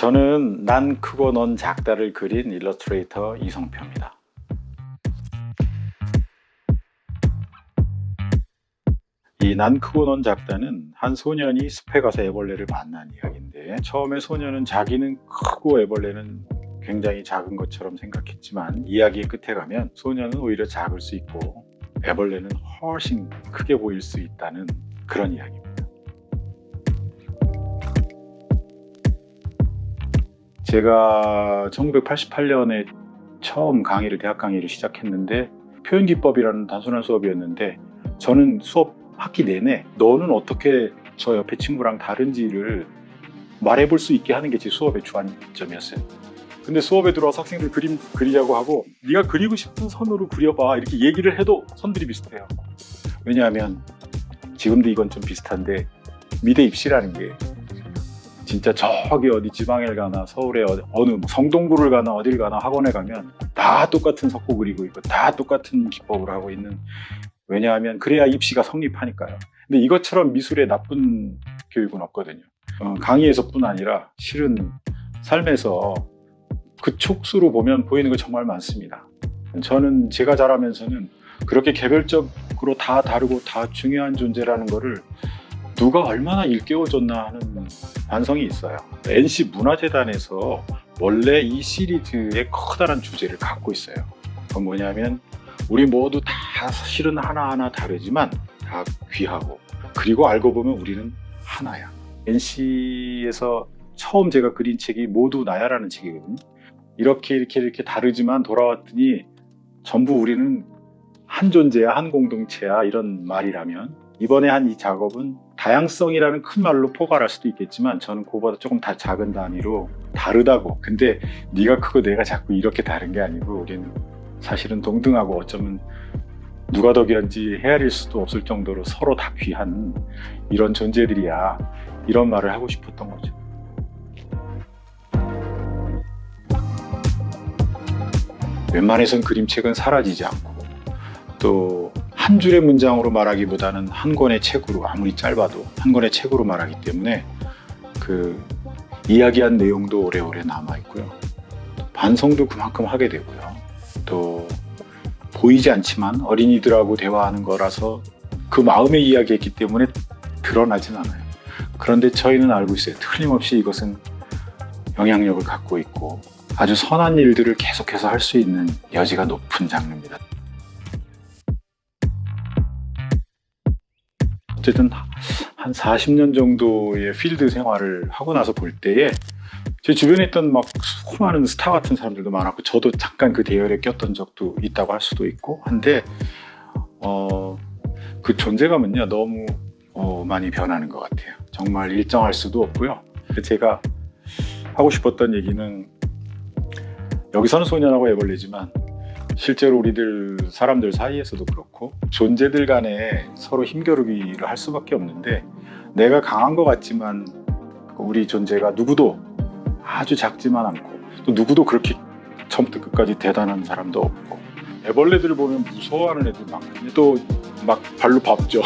저는 난 크고 넌 작다를 그린 일러스트레이터 이성표입니다. 이 난 크고 넌 작다는 한 소년이 숲에 가서 애벌레를 만난 이야기인데 처음에 소년은 자기는 크고 애벌레는 굉장히 작은 것처럼 생각했지만 이야기의 끝에 가면 소년은 오히려 작을 수 있고 애벌레는 훨씬 크게 보일 수 있다는 그런 이야기입니다. 제가 1988년에 처음 강의를 대학 강의를 시작했는데 표현 기법이라는 단순한 수업이었는데 저는 수업 학기 내내 너는 어떻게 저 옆에 친구랑 다른지를 말해볼 수 있게 하는 게 제 수업의 주안점이었어요. 근데 수업에 들어와서 학생들 그림 그리자고 하고 네가 그리고 싶은 선으로 그려봐 이렇게 얘기를 해도 선들이 비슷해요. 왜냐하면 지금도 이건 좀 비슷한데 미대 입시라는 게 진짜 저기 어디 지방에 가나 서울에 어느 뭐 성동구를 가나 어딜 가나 학원에 가면 다 똑같은 석고 그리고 있고 다 똑같은 기법을 하고 있는 왜냐하면 그래야 입시가 성립하니까요. 근데 이것처럼 미술에 나쁜 교육은 없거든요. 어, 강의에서뿐 아니라 실은 삶에서 그 촉수로 보면 보이는 거 정말 많습니다. 저는 제가 자라면서는 그렇게 개별적으로 다 다르고 다 중요한 존재라는 거를 누가 얼마나 일깨워줬나 하는 반성이 있어요. NC 문화재단에서 원래 이 시리즈의 커다란 주제를 갖고 있어요. 그건 뭐냐면 우리 모두 다 실은 하나하나 다르지만 다 귀하고 그리고 알고 보면 우리는 하나야. NC에서 처음 제가 그린 책이 모두 나야라는 책이거든요. 이렇게 이렇게 이렇게 다르지만 돌아왔더니 전부 우리는 한 존재야, 한 공동체야 이런 말이라면 이번에 한 이 작업은 다양성이라는 큰 말로 포괄할 수도 있겠지만 저는 그거보다 조금 다 작은 단위로 다르다고. 근데 네가 크고 내가 작고 이렇게 다른 게 아니고 우리는 사실은 동등하고 어쩌면 누가 더 귀한지 헤아릴 수도 없을 정도로 서로 다 귀한 이런 존재들이야. 이런 말을 하고 싶었던 거죠. 웬만해선 그림책은 사라지지 않고 또 한 줄의 문장으로 말하기보다는 한 권의 책으로 아무리 짧아도 한 권의 책으로 말하기 때문에 그 이야기한 내용도 오래오래 남아 있고요. 반성도 그만큼 하게 되고요. 또 보이지 않지만 어린이들하고 대화하는 거라서 그 마음의 이야기했기 때문에 드러나진 않아요. 그런데 저희는 알고 있어요. 틀림없이 이것은 영향력을 갖고 있고 아주 선한 일들을 계속해서 할 수 있는 여지가 높은 장르입니다. 어쨌든 한 40년 정도의 필드 생활을 하고 나서 볼 때에 제 주변에 있던 막 수많은 스타 같은 사람들도 많았고 저도 잠깐 그 대열에 꼈던 적도 있다고 할 수도 있고 한데 어, 그 존재감은요 너무 어, 많이 변하는 것 같아요. 정말 일정할 수도 없고요. 제가 하고 싶었던 얘기는 여기서는 소년하고 애벌레지만 실제로 우리들 사람들 사이에서도 그렇고 존재들 간에 서로 힘겨루기를 할 수밖에 없는데 내가 강한 것 같지만 우리 존재가 누구도 아주 작지만 않고 또 누구도 그렇게 처음부터 끝까지 대단한 사람도 없고 애벌레들을 보면 무서워하는 애들 많거든요 또막 발로 밟죠.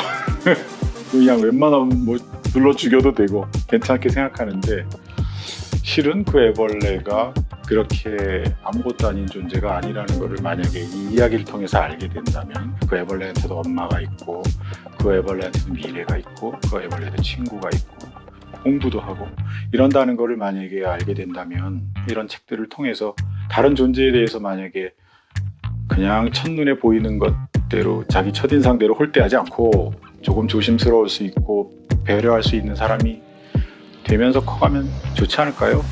그냥 웬만하면 뭐 눌러 죽여도 되고 괜찮게 생각하는데 실은 그 애벌레가 그렇게 아무것도 아닌 존재가 아니라는 것을 만약에 이 이야기를 통해서 알게 된다면 그 애벌레한테도 엄마가 있고 그 애벌레한테도 미래가 있고 그 애벌레한테 친구가 있고 공부도 하고 이런다는 것을 만약에 알게 된다면 이런 책들을 통해서 다른 존재에 대해서 만약에 그냥 첫눈에 보이는 것대로 자기 첫인상대로 홀대하지 않고 조금 조심스러울 수 있고 배려할 수 있는 사람이 되면서 커가면 좋지 않을까요?